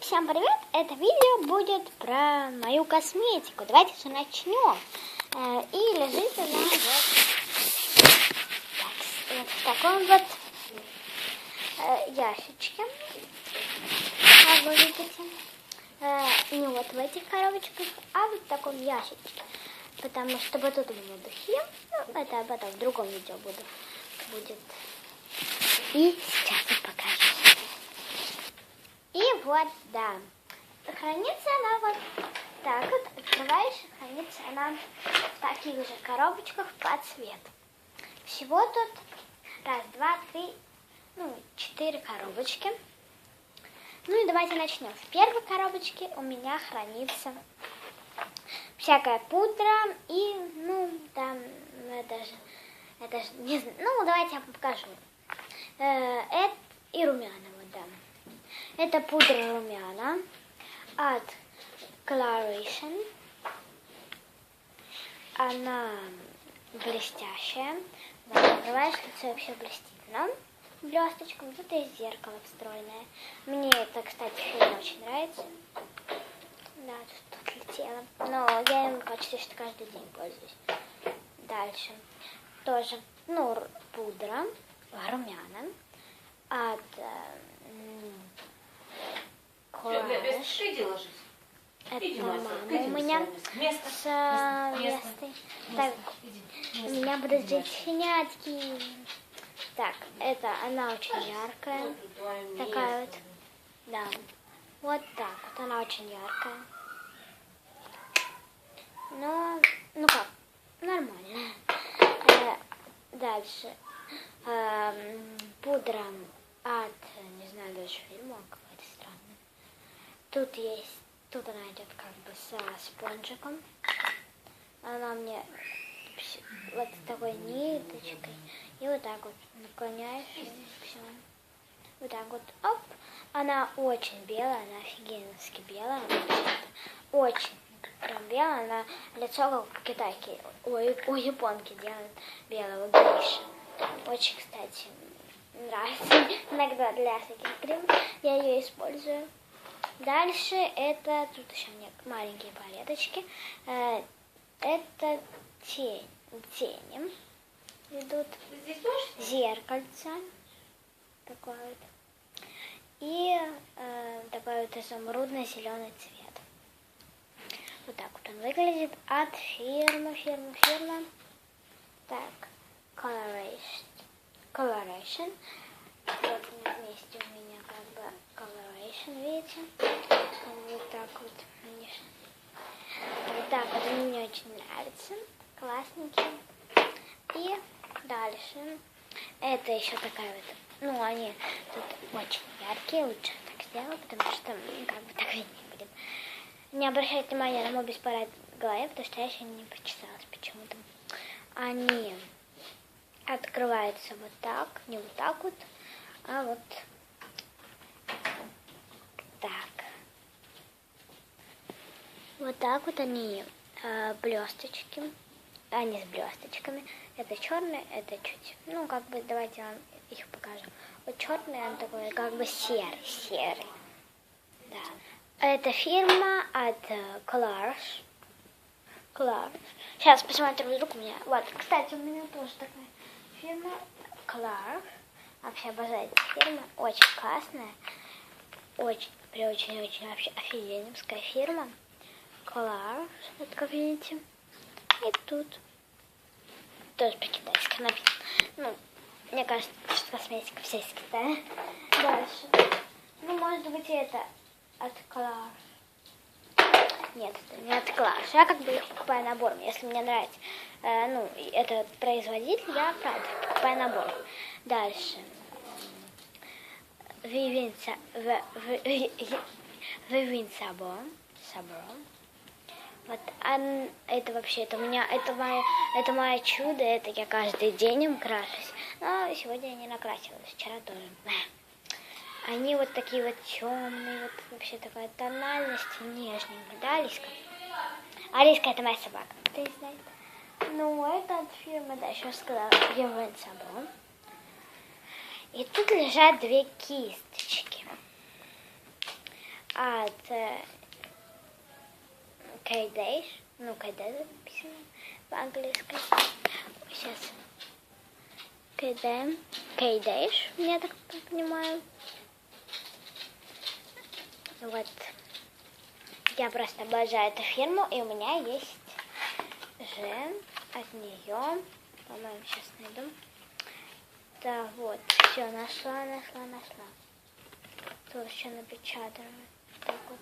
Всем привет! Это видео будет про мою косметику. Давайте же начнем. Э, И лежит она вот, так, в таком вот э, ящичке. Как вы видите. Не вот в этих коробочках, а вот в таком ящичке. Потому что вот тут у меня духи. Ну, это об этом в другом видео буду, будет. И сейчас. И вот, да. Хранится она вот так вот. Открываешь, хранится она в таких же коробочках по цвету. Всего тут раз, два, три, ну, четыре коробочки. Ну и давайте начнем. В первой коробочке у меня хранится всякая пудра и, ну, там, ну, это же, это же, не знаю, ну, давайте я вам покажу. Э, это и румяна, вот, да. Это пудра румяна от Coloration. Она блестящая. Открываешь, лицо вообще блестит. Но блесточком. Тут есть зеркало встроенное. Мне это, кстати, фильм очень нравится. Да, тут, тут летело. Но я им почти что каждый день пользуюсь. Дальше. Тоже, ну, пудра румяна от э, Courage. иди ложись. Это Иди, мама иди у меня место. с Место, э, Так, иди, у меня будут жить щенятки. Так, это она очень яркая. Такая вот. Да. Вот так вот. Она очень яркая. Но, ну как, нормально. Э, дальше. Эм, пудра от, не знаю, даже фильма. Тут есть, тут она идет как бы со спонжиком. Она мне вот такой ниточкой. И вот так вот наклоняешь, и все. Вот так вот, оп. Она очень белая, она офигенски белая. Очень прям белая. Она лицо как китайки, ой, у японки делают белого гейши. Очень, кстати, нравится. Иногда для всяких крем я ее использую. Дальше это, тут еще мне маленькие палеточки. Э, Это тень, тени идут здесь зеркальце такое вот и э, такой вот изумрудно-зеленый цвет. Вот так вот он выглядит от фирмы, фирмы, фирмы. Так, Coloration. Coloration. Вот вместе у меня как бы Coloration, видите? Вот так вот, конечно. Вот так вот мне очень нравится. Классненький. И дальше. Это еще такая вот, ну, они тут очень яркие, лучше так сделала, потому что как бы так виднее будет. Не обращайте внимания на мой беспорядок в голове, потому что я еще не почесалась почему-то. Они открываются вот так, не вот так вот, а вот так. Вот так вот они э, блесточки. Они с блесточками. Это черный, это чуть. Ну, как бы давайте вам их покажу. Вот черный, он такой как бы серый, серый. Да. Это фирма от э, Clarks. Clarks. Сейчас посмотрю, вдруг у меня... Вот, кстати, у меня тоже такая фирма Clarks. Вообще обожаю эту фирму. Очень классная. Очень, при очень-очень вообще офигенская фирма. Clarks, вот как видите. И тут тоже по-китайски написано. Ну, мне кажется, что косметика вся из Китая. Дальше. Ну, может быть, это от Clarks. Нет, это не от Clarks. Я как бы их покупаю набором, если мне нравится. Э, ну, этот производитель, я, правда, покупаю набором. Дальше. Vivin Sa- В- В- Vivin Sabon. Sabon. Вот ан- это вообще, это у меня, это мое, это мое чудо, это я каждый день им крашусь. Но сегодня я не накрасилась, вчера тоже. Они вот такие вот темные, вот вообще такая тональность нежненькая, да, Алиска? Алиска это моя собака, не знает. Ну, это от фирмы, да, еще сказала, Евен Сабон. И тут лежат две кисточки. от э, K-Dash. Ну, K-Dash написано по-английски. Сейчас. K-Dash. K-Dash, я так понимаю. Вот. Я просто обожаю эту фирму, и у меня есть же от нее. По-моему, сейчас найду. Да, вот, все, нашла, нашла, нашла. Тут еще напечатано. Так вот.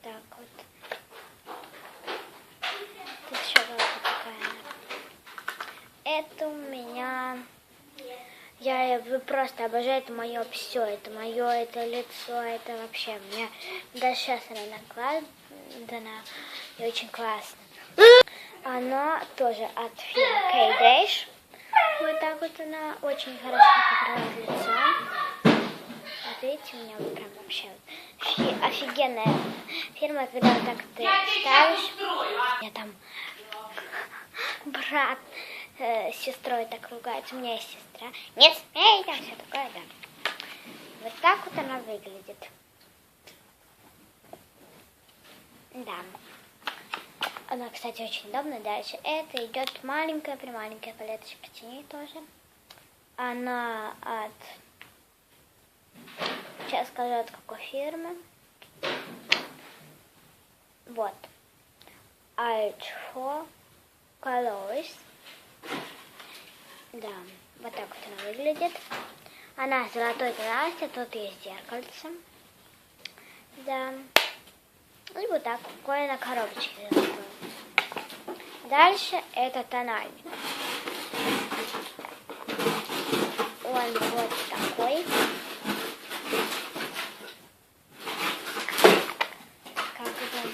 Так вот. Тут еще такая. Это у меня... Я вы просто обожаю, это мое все, это мое, это лицо, это вообще мне даже сейчас она накладана и очень классно. Она тоже от фирмы K-Dash. Вот так вот она очень хорошо покрывает лицо. Вот видите, у меня вот прям вообще фи- офигенная фирма, когда вот так ты ставишь. Я там брат э, с сестрой так ругается. У меня есть сестра. Не смей, там все такое, да. Вот так вот она выглядит. Да. Она, кстати, очень удобная. Дальше это идет маленькая, прималенькая палеточка теней тоже. Она от... Сейчас скажу, от какой фирмы. Вот. Ultra Colors. Да, вот так вот она выглядит. Она с золотой tonality, тут есть зеркальце. Да. И вот так, какой на коробочке золотой. Дальше это тональник. Он вот такой. Как бы...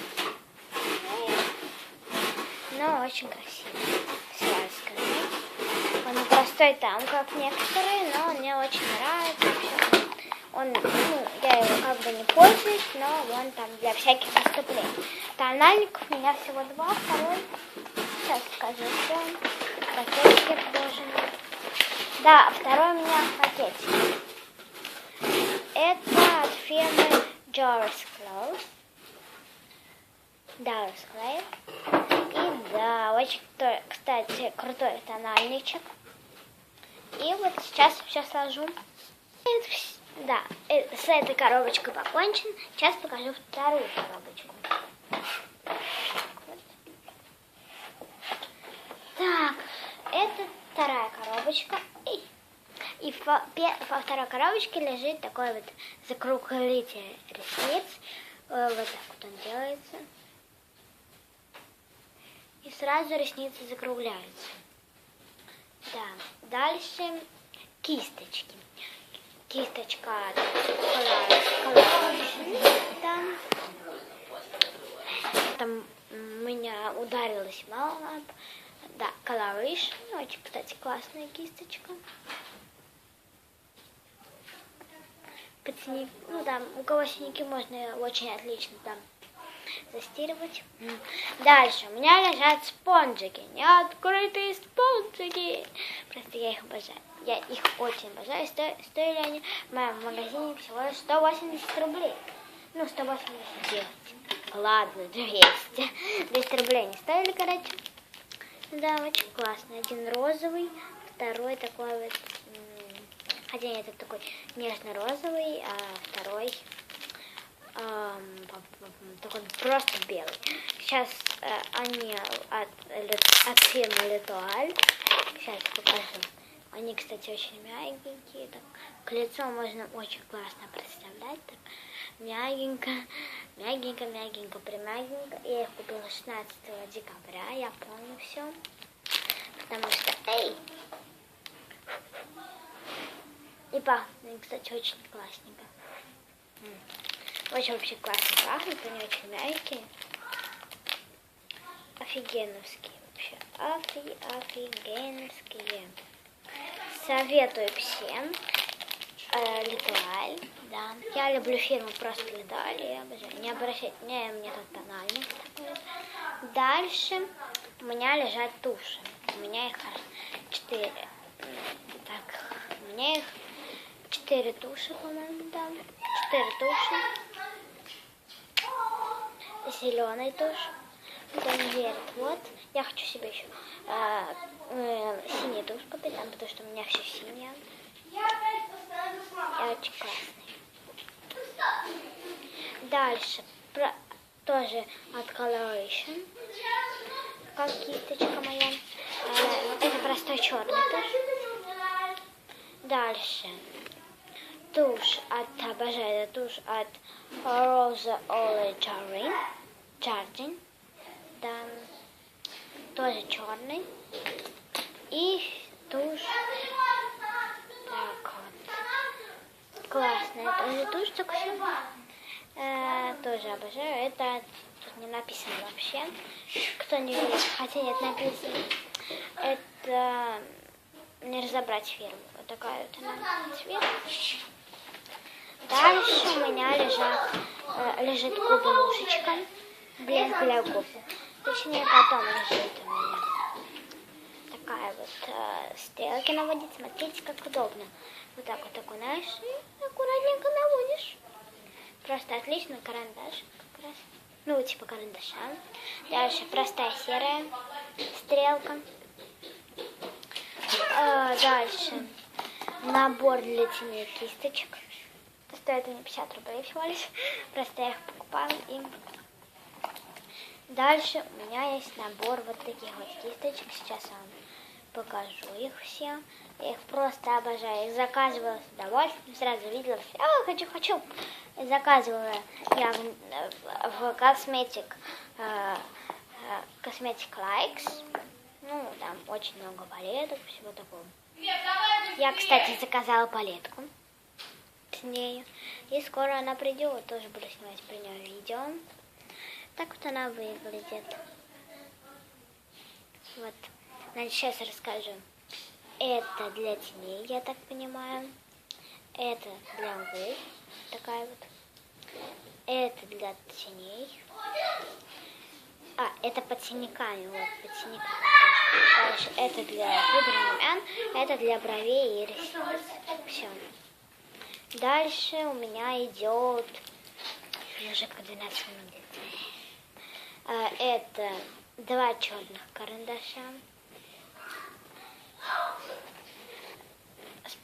Но очень красивый. Сразу скажу. Он простой там, как некоторые, но он мне очень нравится. Он, ну, я его как бы не пользуюсь, но он там для всяких выступлений. Тональников у меня всего два, второй. Сейчас скажу, что он. Пакетик должен быть. Да, второй у меня в пакете. Это от фирмы Doris Clothes. Doris Clay. И да, очень, кстати, крутой тональничек. И вот сейчас все сложу. Да, э, с этой коробочкой покончен. Сейчас покажу вторую коробочку. Так, это вторая коробочка. И, во, во второй коробочке лежит такой вот закруглитель ресниц. Э, Вот так вот он делается. И сразу ресницы закругляются. Да. Дальше кисточки. Кисточка. Там, там меня ударилась мама. Да, Colorish. Очень, кстати, классная кисточка. Под синяк- Ну, там, у кого синяки можно очень отлично там застирывать. Дальше. У меня лежат спонжики. Неоткрытые спонжики. Просто я их обожаю. Я их очень обожаю. Сто- стоили они в моем магазине всего лишь 180 рублей. Ну, 189. Ладно, 200. 200 рублей не стоили, короче. Да, очень классно. Один розовый, второй такой вот... Хотя нет, такой нежно-розовый, а второй пам, такой просто белый. Сейчас э, они от, от фирмы Литуаль. Они, кстати, очень мягенькие. Так, к лицу можно очень классно представлять. Так, мягенько, мягенько, мягенько, примягенько. Я их купила 16 декабря, я помню все. Потому что, эй, и пахнут, кстати, очень классненько. Очень вообще классно пахнут, они очень мягкие. Офигеновские вообще. Офи, офигеновские. Советую всем. Э, Литуаль, да. Я люблю фирму просто Литуаль, я обожаю. Не обращайте внимания, мне тут тональник такой. Дальше у меня лежат туши. У меня их четыре. Так, у меня их четыре туши, по-моему, да. четыре туши. Зеленый тушь. Не верит, вот. Я хочу себе еще э, э, синий купить, там, потому что у меня все синее. Я очень классный. Дальше про, тоже от Coloration. Как кисточка моя. Э, это простой черный тушь. Дальше. Тушь от, обожаю эту тушь от Rosa Ole Jardin. Jardin. Да. Тоже черный. И тушь. Так вот. Классная тоже тушь, только э, тоже обожаю. Это тут не написано вообще. Кто не видит, хотя нет, написано. Это не разобрать фирму. Вот такая вот она цвет. Дальше у меня лежат, э, лежит клубнушечка. Блин, для губ. Точнее, потом лежит у меня. Вот э, стрелки наводить. Смотрите, как удобно. Вот так вот окунаешь и аккуратненько наводишь. Просто отлично карандаш как раз. Ну, типа карандаша. Дальше простая серая стрелка. А, дальше набор для теней кисточек. Стоит они 50 рублей всего лишь. Просто я их покупаю и дальше у меня есть набор вот таких вот кисточек. Сейчас я вам покажу их все. Я их просто обожаю. Их заказывала с удовольствием. Сразу видела все. А, хочу, хочу. Заказывала я в, в косметик э, э, Cosmetic Likes. Ну, там очень много палеток, всего такого. Я, кстати, заказала палетку с ней. И скоро она придет, тоже буду снимать про нее видео. Так вот она выглядит. Вот. Значит, сейчас расскажу. Это для теней, я так понимаю. Это для губ. Такая вот. Это для теней. А, это под синяками, вот, под синяками. Дальше это для румян, это для бровей и ресниц. Все. Дальше у меня идет уже по 12 минут. А, это два черных карандаша.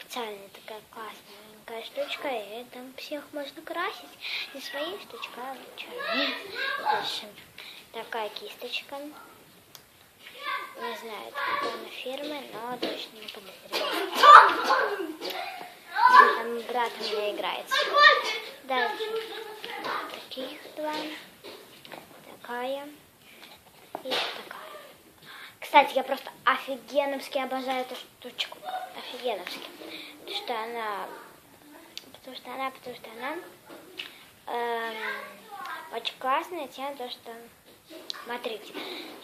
Специальная такая классная штучка, и там всех можно красить. Не своей штучкой, а черной. Дальше такая кисточка. Не знаю, какой она фирмы, но точно не подозреваю. Там брат у меня играет. Дальше таких два. Такая и такая. Кстати, я просто офигенновски обожаю эту штучку. Офигенновски. Что она... Потому что она, потому что она эм, очень классная тем, то, что Смотрите,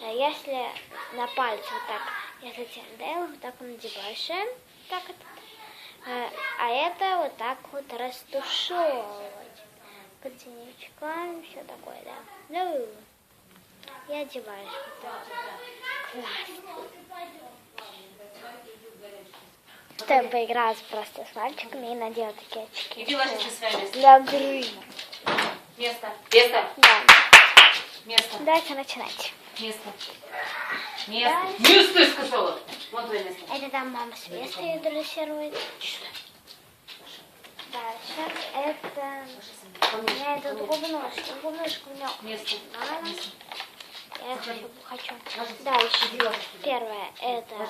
если на пальце вот так, если тебе вот так надеваешь, так это, а это вот так вот растушевывать под тенечками, все такое, да. Ну, и одеваешь вот так. Классно. Что я поигралась просто с мальчиками и надела такие очки. Иди ложись на свое место. Для грима. Место. Место. Да. Место. Давайте начинать. Место. Место. Место, я сказала. Вон твое место. Это там мама с места ее дрессирует. Дальше это... У меня тут губножки. Губножка у меня Место. Место. Я хочу, хочу. Дальше. Первое это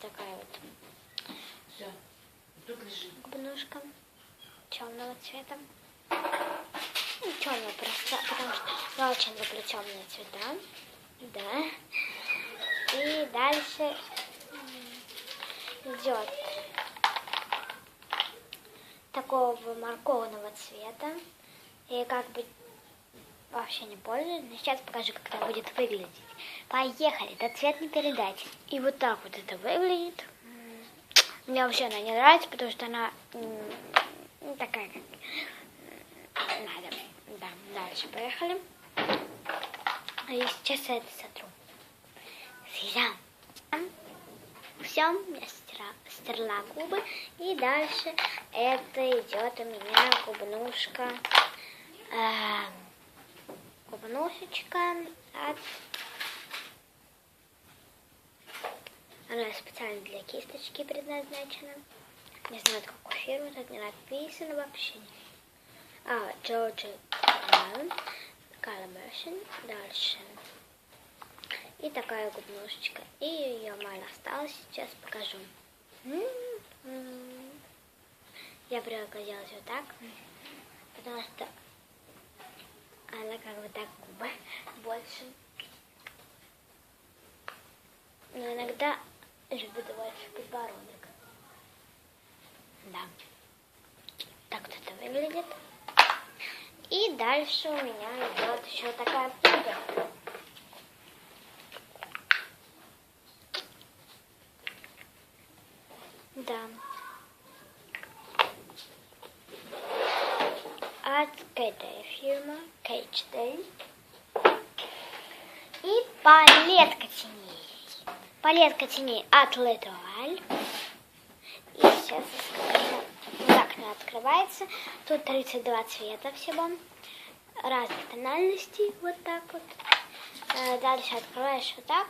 такая вот. Губножка темного цвета. Ну, темного просто, потому что я очень люблю темные цвета. Да. И дальше идет такого морковного цвета. И как бы вообще не пользуюсь. Но сейчас покажу, как это будет выглядеть. Поехали, этот цвет не передать. И вот так вот это выглядит. Мне вообще она не нравится, потому что она ну, такая, как надо. Да, дальше поехали. Сейчас я это сотру. Съедам. Все, я стира- стерла губы. И дальше это идет у меня губнушка. э, губнушечка от... Она специально для кисточки предназначена. Не знаю, от какой фирмы, тут не написано вообще. А, Georgia Brown, Color. Дальше. И такая губнушечка. И ее мало осталось, сейчас покажу. М-м. Я приогляделась вот так, потому что она как бы так губы больше. Но иногда больше подбородок. Да. Так вот это выглядит. И дальше у меня идет еще такая пудра. Да. От этой фирмы Cage Day. И палетка теней. Палетка теней от L'Etoile. И сейчас. Вот так она открывается. Тут 32 цвета всего. Разных тональностей. Вот так вот. Э, Дальше открываешь вот так.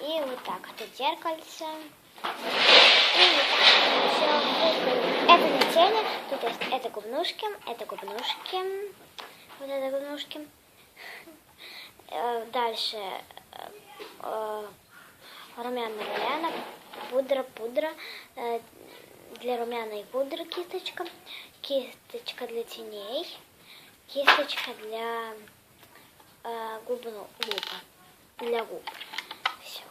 И вот так. Тут зеркальце. И вот так. Это не тени. Тут есть это губнушки, это губнушки. Вот это губнушки. Э, Дальше э, румяна румяна, пудра, пудра. Э, Для румяной пудры кисточка. Кисточка для теней. Кисточка для э, губну, губа. Для губ. Все.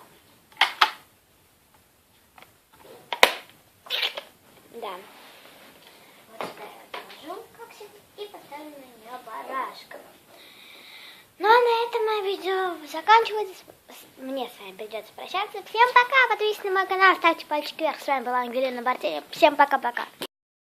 Да. Вот сюда я положу, как и поставлю на нее барашка. Ну а на этом мое видео заканчивается. Мне с вами придется прощаться. Всем пока, подписывайтесь на мой канал, ставьте пальчики вверх. С вами была Ангелина Бартеев. Всем пока-пока.